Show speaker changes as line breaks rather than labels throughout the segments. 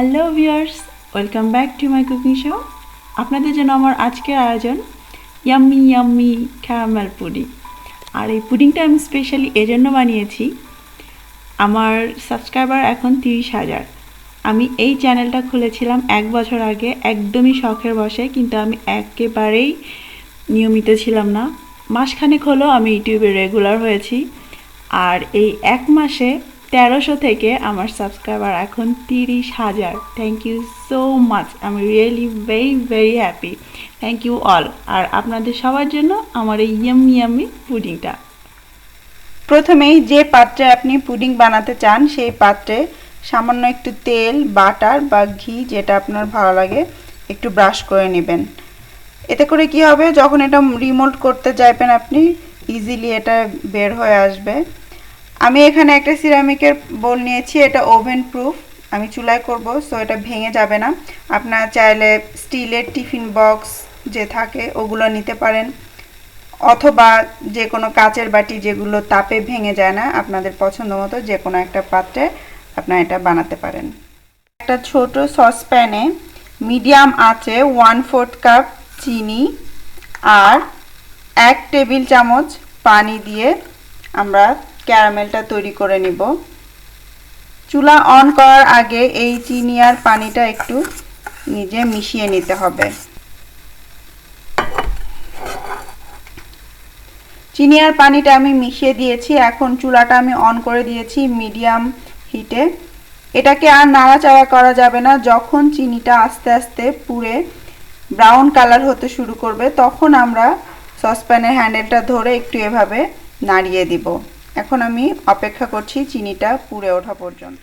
Hello viewers welcome back to my cooking show আপনাদের জন্য আমার আজকের আয়োজন ইয়াম্মি ইয়াম্মি ক্যারামেল পুডিং আর এই পুডিংটা আমি স্পেশালি এজন্য বানিয়েছি। আমার সাবস্ক্রাইবার এখন তিরিশ হাজার। আমি এই চ্যানেলটা খুলেছিলাম এক বছর আগে, একদমই শখের বসে কিন্তু আমি একেবারেই নিয়মিত ছিলাম না। মাসখানেক হলো আমি ইউটিউবে রেগুলার হয়েছি। আর এই এক মাসে তেরোশো থেকে আমার সাবস্ক্রাইবার এখন তিরিশ হাজার। থ্যাংক ইউ সো মাচ আমি really very very happy thank you all আর আপনাদের সবার জন্য আমার এই ইয়াম্মি ইয়ামি পুডিংটা।
প্রথমেই যে পাত্রে আপনি পুডিং বানাতে চান, সেই পাত্রে সামান্য একটু তেল, বাটার বা ঘি যেটা আপনার ভালো লাগে, একটু ব্রাশ করে নেবেন। এতে করে কি হবে, যখন এটা রিমোট করতে যাবেন আপনি ইজিলি এটা বের হয়ে আসবে। আমি এখানে একটা সিরামিকের বোল নিয়েছি, এটা ওভেন প্রুফ আমি চুলায় করব সো এটা ভেঙে যাবে না। আপনার চাইলে স্টিলের টিফিন বক্স যে থাকে, ওগুলো নিতে পারেন। অথবা যে কোনো কাচের বাটি যেগুলো তাপে ভেঙে যায় না, আপনাদের পছন্দ মতো যে কোনো একটা পাত্রে আপনারা এটা বানাতে পারেন। একটা ছোট সসপ্যানে মিডিয়াম আঁচে ওয়ান ফোর্থ কাপ চিনি আর এক টেবিল চামচ পানি দিয়ে আমরা ক্যারামেলটা তৈরি করে নিব। চুলা অন করার আগে এই চিনি আর পানিটা একটু নিজে মিশিয়ে নিতে হবে। চিনি আর পানিটা আমি মিশিয়ে দিয়েছি, এখন চুলাটা আমি অন করে দিয়েছি মিডিয়াম হিটে। এটাকে আর নাড়াচাড়া করা যাবে না, যখন চিনিটা আস্তে আস্তে পুড়ে ব্রাউন কালার হতে শুরু করবে, তখন আমরা সসপ্যানের হ্যান্ডেলটা ধরে একটু এভাবে নাড়িয়ে দিব। এখন আমি অপেক্ষা করছি চিনিটা পুড়ে ওঠা পর্যন্ত।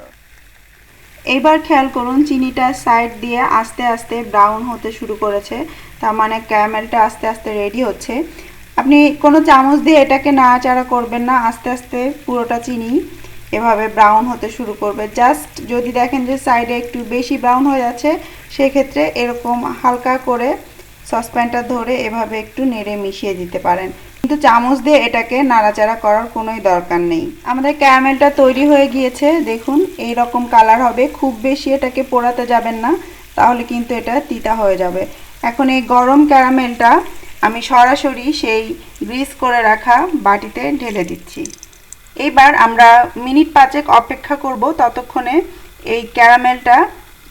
এইবার খেয়াল করুন, চিনিটা সাইড দিয়ে আস্তে আস্তে ব্রাউন হতে শুরু করেছে। তার মানে ক্যারামেলটা আস্তে আস্তে রেডি হচ্ছে। আপনি কোনো চামচ দিয়ে এটাকে নাড়াচাড়া করবেন না, আস্তে আস্তে পুরোটা চিনি এভাবে ব্রাউন হতে শুরু করবে। জাস্ট যদি দেখেন যে সাইডে একটু বেশি ব্রাউন হয়ে যাচ্ছে, সেক্ষেত্রে এরকম হালকা করে সসপ্যানটা ধরে এভাবে একটু নেড়ে মিশিয়ে দিতে পারেন। কিন্তু চামচ দিয়ে এটাকে নাড়াচাড়া করার কোনোই দরকার নেই। আমাদের ক্যারামেলটা তৈরি হয়ে গিয়েছে দেখুন এই রকম কালার হবে খুব বেশি এটাকে পোড়াতে যাবেন না তাহলে কিন্তু এটা তিতা হয়ে যাবে। এখন এই গরম ক্যারামেলটা আমি সরাসরি সেই গ্রিস করে রাখা বাটিতে ঢেলে দিচ্ছি। এইবার আমরা মিনিট পাঁচেক অপেক্ষা করব ততক্ষণে এই ক্যারামেলটা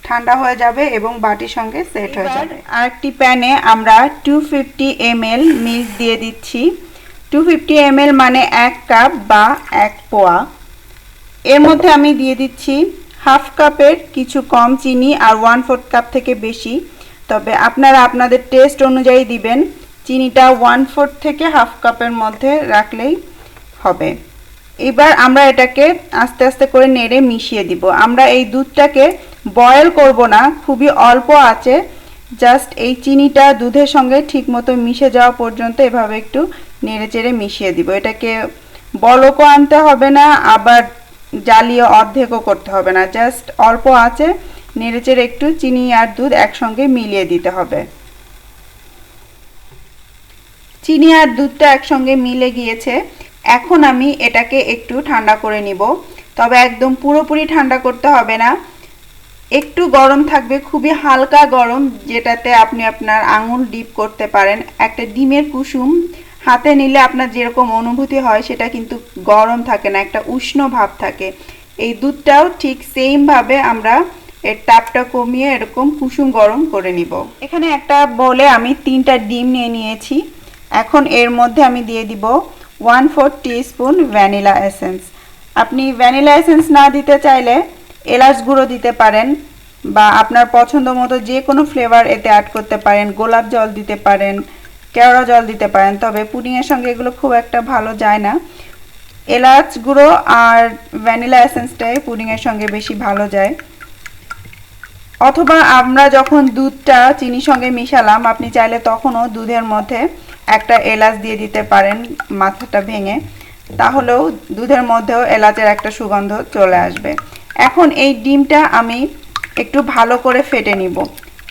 ঠান্ডা হয়ে যাবে এবং বাটির সঙ্গে সেট হয়ে যাবে। আরেকটি প্যানে আমরা টু ফিফটি এমএল মিল্ক দিয়ে দিচ্ছি। টু ফিফটি এমএল মানে এক কাপ বা এক পোয়া। এর মধ্যে আমি দিয়ে দিচ্ছি হাফ কাপের কিছু কম চিনি আর ওয়ান ফোর্থ কাপ থেকে বেশি। তবে আপনারা আপনাদের টেস্ট অনুযায়ী দিবেন। চিনিটা ওয়ান ফোর্থ থেকে হাফ কাপের মধ্যে রাখলেই হবে। এবার আমরা এটাকে আস্তে আস্তে করে নেড়ে মিশিয়ে দিব। আমরা এই দুধটাকে বয়েল করব না, খুবই অল্প আছে। জাস্ট এই চিনিটা দুধের সঙ্গে ঠিকমতো মিশে যাওয়া পর্যন্ত এভাবে একটু নেড়ে চেড়ে মিশিয়ে দিব। এটাকে বলকও আনতে হবে না, আবার জ্বালিয়ে অর্ধেকও করতে হবে না। জাস্ট অল্প আছে, নেড়ে চেড়ে একটু চিনি আর দুধ একসঙ্গে মিলিয়ে দিতে হবে। চিনি আর দুধটা একসঙ্গে মিলে গিয়েছে। এখন আমি এটাকে একটু ঠান্ডা করে নিব। তবে একদম পুরোপুরি ঠান্ডা করতে হবে না। একটু গরম থাকবে, খুবই হালকা গরম, যেটাতে আপনি আপনার আঙুল ডিপ করতে পারেন। একটা ডিমের কুসুম হাতে নিলে আপনার যেরকম অনুভূতি হয়, সেটা কিন্তু গরম থাকে না, একটা উষ্ণ ভাব থাকে। এই দুধটাও ঠিক সেমভাবে আমরা এর তাপটা কমিয়ে এরকম কুসুম গরম করে নিব। এখানে একটা বলে আমি তিনটা ডিম নিয়ে নিয়েছি। এখন এর মধ্যে আমি দিয়ে দিব one four spoon vanilla essence আপনি ভ্যানিলা এসেন্স না দিতে চাইলে এলাচ গুঁড়ো দিতে পারেন বা আপনার পছন্দ মতো যে কোনো ফ্লেভার এতে অ্যাড করতে পারেন, গোলাপ জল দিতে পারেন কেওড়া জল দিতে পারেন, তবে পুডিংয়ের সঙ্গে এগুলো খুব একটা ভালো যায় না। এলাচ গুঁড়ো আর ভ্যানিলা এসেন্সটাই পুডিংয়ের সঙ্গে বেশি ভালো যায়। অথবা আমরা যখন দুধটা চিনির সঙ্গে মিশালাম, আপনি চাইলে তখনও দুধের মধ্যে একটা এলাচ দিয়ে দিতে পারেন মাথাটা ভেঙে। তাহলেও দুধের মধ্যেও এলাচের একটা সুগন্ধ চলে আসবে। এখন এই ডিমটা আমি একটু ভালো করে ফেটে নিব।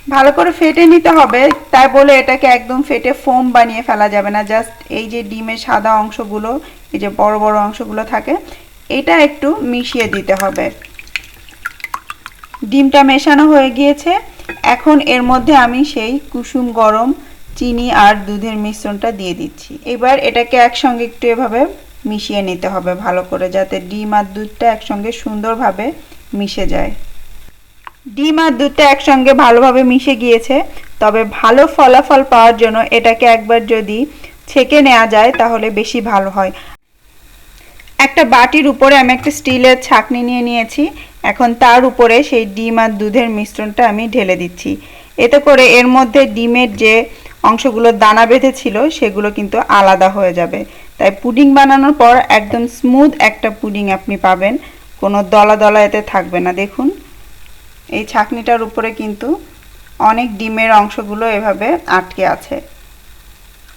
ভালো করে ফেটে নিতে হবে। তাই বলে এটাকে একদম ফেটে ফোম বানিয়ে ফেলা যাবে না। জাস্ট এই যে ডিমের সাদা অংশগুলো, এই যে বড় বড় অংশগুলো থাকে, এটা একটু মিশিয়ে দিতে হবে। ডিমটা মেশানো হয়ে গিয়েছে। এখন এর মধ্যে আমি সেই কুসুম গরম চিনি আর দুধের মিশ্রণটা দিয়ে দিচ্ছি। এবার এটাকে একসঙ্গে একটু এভাবে মিশিয়ে নিতে হবে ভালো করে, যাতে ডিম আর দুধটা একসঙ্গে সুন্দরভাবে মিশে যায়। ডিম আর দুধটা একসঙ্গে ভালোভাবে মিশে গিয়েছে, তবে ভালো ফলাফল পাওয়ার জন্য এটাকে একবার যদি ছেঁকে নেওয়া যায় তাহলে বেশি ভালো হয়। একটা বাটির উপরে আমি একটা স্টিলের ছাকনি নিয়ে নিয়েছি, এখন তার উপরে সেই ডিম আর দুধের মিশ্রণটা আমি ঢেলে দিচ্ছি। এতে করে এর মধ্যে ডিমের যে অংশগুলো দানা বেঁধে ছিল সেগুলো কিন্তু আলাদা হয়ে যাবে। তাই পুডিং বানানোর পর একদম স্মুথ একটা পুডিং আপনি পাবেন, কোনো দলা দলা এতে থাকবে না। দেখুন এই ছাকনিটার উপরে কিন্তু অনেক ডিমের অংশগুলো এভাবে আটকে আছে।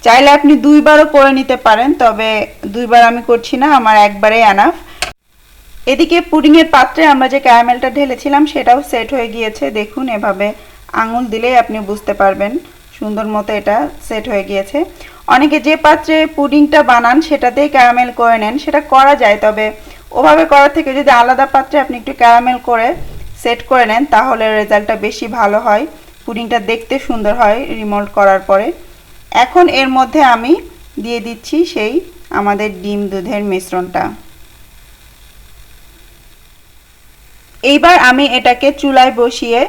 চাইলে আপনি দুইবারও করে নিতে পারেন, তবে দুইবার আমি করছি না, আমার একবারেই আনাফ এদিকে পুডিংয়ের পাত্রে আমরা যে ক্যারামেলটা ঢেলেছিলাম, সেটাও সেট হয়ে গিয়েছে। দেখুন, এভাবে আঙুল দিলেই আপনি বুঝতে পারবেন সুন্দর মতো এটা সেট হয়ে গিয়েছে। অনেকে যে পাত্রে পুডিংটা বানান, সেটাতেই ক্যারামেল করে নেন। সেটা করা যায়, তবে ওভাবে করার থেকে যদি আলাদা পাত্রে আপনি একটু ক্যারামেল করে সেট করে নেন, তাহলে রেজাল্টটা বেশি ভালো হয়। পুডিংটা দেখতে সুন্দর হয় রিমোল্ড করার পরে। এখন এর মধ্যে আমি দিয়ে দিচ্ছি সেই আমাদের ডিম দুধের মিশ্রণটা। এইবার আমি এটাকে চুলায় বসিয়ে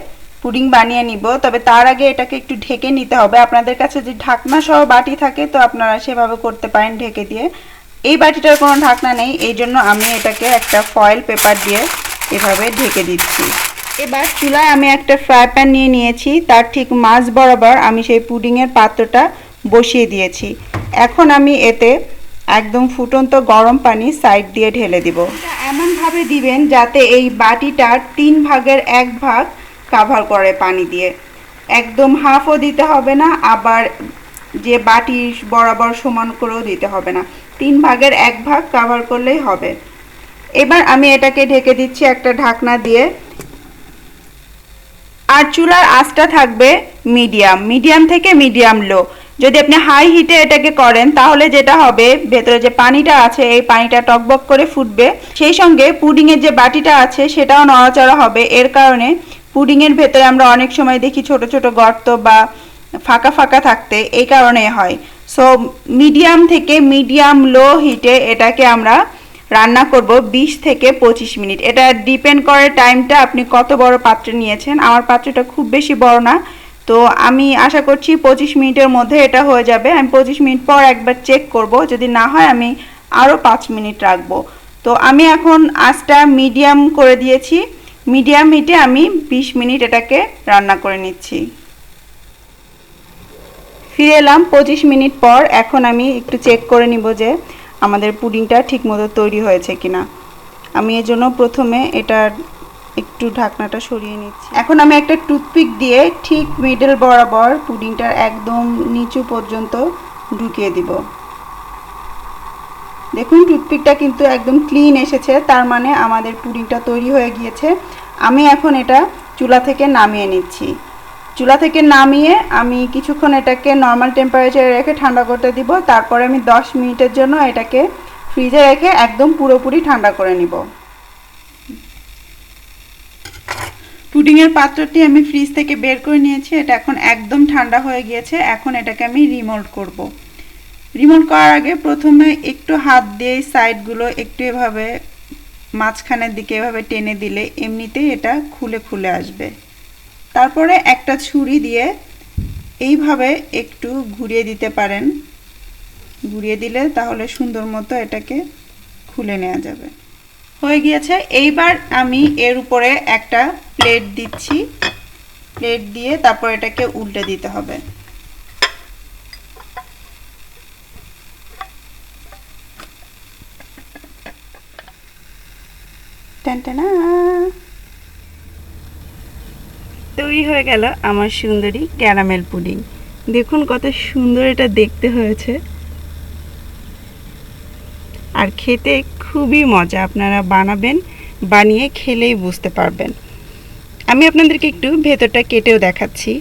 পুডিং বানিয়ে নিব, তবে তার আগে এটাকে একটু ঢেকে নিতে হবে। আপনাদের কাছে যে ঢাকনা সহ বাটি থাকে, তো আপনারা সেভাবে করতে পারেন ঢেকে দিয়ে। এই বাটিটার কোনো ঢাকনা নেই, এই জন্য আমি এটাকে একটা ফয়েল পেপার দিয়ে এভাবে ঢেকে দিচ্ছি। এবার চুলায় আমি একটা ফ্রাই প্যান নিয়ে নিয়েছি, তার ঠিক মাঝ বরাবর আমি সেই পুডিংয়ের পাত্রটা বসিয়ে দিয়েছি। এখন আমি এতে একদম ফুটন্ত গরম পানি সাইড দিয়ে ঢেলে দিব। এমনভাবে দিবেন যাতে এই বাটিটার তিন ভাগের এক ভাগ কাভার করে পানি দিয়ে। একদম হাফও দিতে হবে না, আবার যে বাটি বরাবর সমান করেও দিতে হবে না। তিন ভাগের এক ভাগ কাভার করলেই হবে। এবার আমি এটাকে ঢেকে দিচ্ছি একটা ঢাকনা দিয়ে। আর চুলার আঁচটা থাকবে মিডিয়াম মিডিয়াম থেকে মিডিয়াম লো। যদি আপনি হাই হিটে এটাকে করেন, তাহলে যেটা হবে, ভেতরে যে পানিটা আছে, এই পানিটা টকবক করে ফুটবে। সেই সঙ্গে পুডিংয়ের যে বাটিটা আছে, সেটাও নড়াচড়া হবে। এর কারণে পুডিংয়ের ভেতরে আমরা অনেক সময় দেখি ছোট ছোট গর্ত বা ফাঁকা ফাঁকা থাকতে এই কারণে হয়। সো মিডিয়াম থেকে মিডিয়াম লো হিটে এটাকে আমরা রান্না করব 20 থেকে 25 মিনিট। এটা ডিপেন্ড করে টাইমটা আপনি কত বড় পাত্র নিয়েছেন। আমার পাত্রটা খুব বেশি বড় না। তো আমি আশা করছি 25 মিনিটের মধ্যে এটা হয়ে যাবে। আমি 25 মিনিট পর একবার চেক করব। যদি না হয় আমি আরও 5 মিনিট রাখব। তো আমি এখন আঁচটা মিডিয়াম করে দিয়েছি। মিডিয়াম হিটে আমি 20 মিনিট এটাকে রান্না করে নিচ্ছি। ফিরে এলাম পঁচিশ মিনিট পর। এখন আমি একটু চেক করে নিব যে আমাদের পুডিংটা ঠিকমতো তৈরি হয়েছে কিনা। আমি এর জন্য প্রথমে এটার একটু ঢাকনাটা সরিয়ে নিচ্ছি। এখন আমি একটা টুথপিক দিয়ে ঠিক মিডল বরাবর পুডিংটার একদম নিচু পর্যন্ত ঢুকিয়ে দিব। দেখুন, টুথপিকটা কিন্তু একদম ক্লিন এসেছে, তার মানে আমাদের পুডিংটা তৈরি হয়ে গিয়েছে। আমি এখন এটা চুলা থেকে নামিয়ে নিচ্ছি। চুলা থেকে নামিয়ে আমি কিছুক্ষণ এটাকে নর্মাল টেম্পারেচারে রেখে ঠান্ডা করতে দিব। তারপরে আমি 10 মিনিটের জন্য এটাকে ফ্রিজে রেখে একদম পুরোপুরি ঠান্ডা করে নিব। পুডিংয়ের পাত্রটি আমি ফ্রিজ থেকে বের করে নিয়েছি। এটা এখন একদম ঠান্ডা হয়ে গিয়েছে। এখন এটাকে আমি রিমোল্ড করব। রিমোল্ড করার আগে প্রথমে একটু হাত দিয়ে সাইডগুলো একটু এভাবে মাঝখানের দিকে এভাবে টেনে দিলে এমনিতেই এটা খুলে খুলে আসবে। তারপরে একটা ছুরি দিয়ে এইভাবে একটু ঘুরিয়ে দিতে পারেন। ঘুরিয়ে দিলে তাহলে সুন্দর মতো এটাকে খুলে নেওয়া যাবে। হয়ে গিয়েছে। এইবার আমি এর উপরে একটা প্লেট দিচ্ছি। প্লেট দিয়ে তারপর এটাকে উল্টে দিতে হবে। টানটানা তৈরি হয়ে গেল আমার সুন্দরী ক্যারামেল পুডিং। দেখুন কত সুন্দর এটা দেখতে হয়েছে। আর খেতে খুবই মজা, আপনারা বানাবেন, বানিয়ে খেলেই বুঝতে পারবেন। আমি আপনাদেরকে একটু ভেতরটা কেটেও দেখাচ্ছি।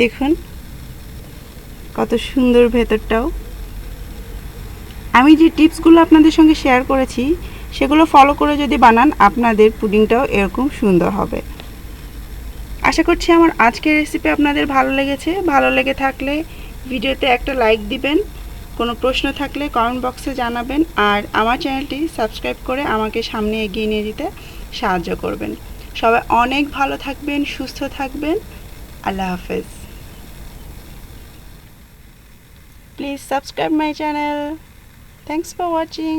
দেখুন, কত সুন্দর ভেতরটাও। আমি যে টিপসগুলো আপনাদের সঙ্গে শেয়ার করেছি, সেগুলো ফলো করে যদি বানান, আপনাদের পুডিংটাও এরকম সুন্দর হবে। আশা করছি আমার আজকের রেসিপি আপনাদের ভালো লেগেছে। ভালো লেগে থাকলে ভিডিওতে একটা লাইক দিবেন, কোনো প্রশ্ন থাকলে কমেন্ট বক্সে জানাবেন, আর আমার চ্যানেলটি সাবস্ক্রাইব করে আমাকে সামনে এগিয়ে নিয়ে যেতে সাহায্য করবেন। সবাই অনেক ভালো থাকবেন, সুস্থ থাকবেন। আল্লাহ হাফেজ। Please subscribe my channel thanks for watching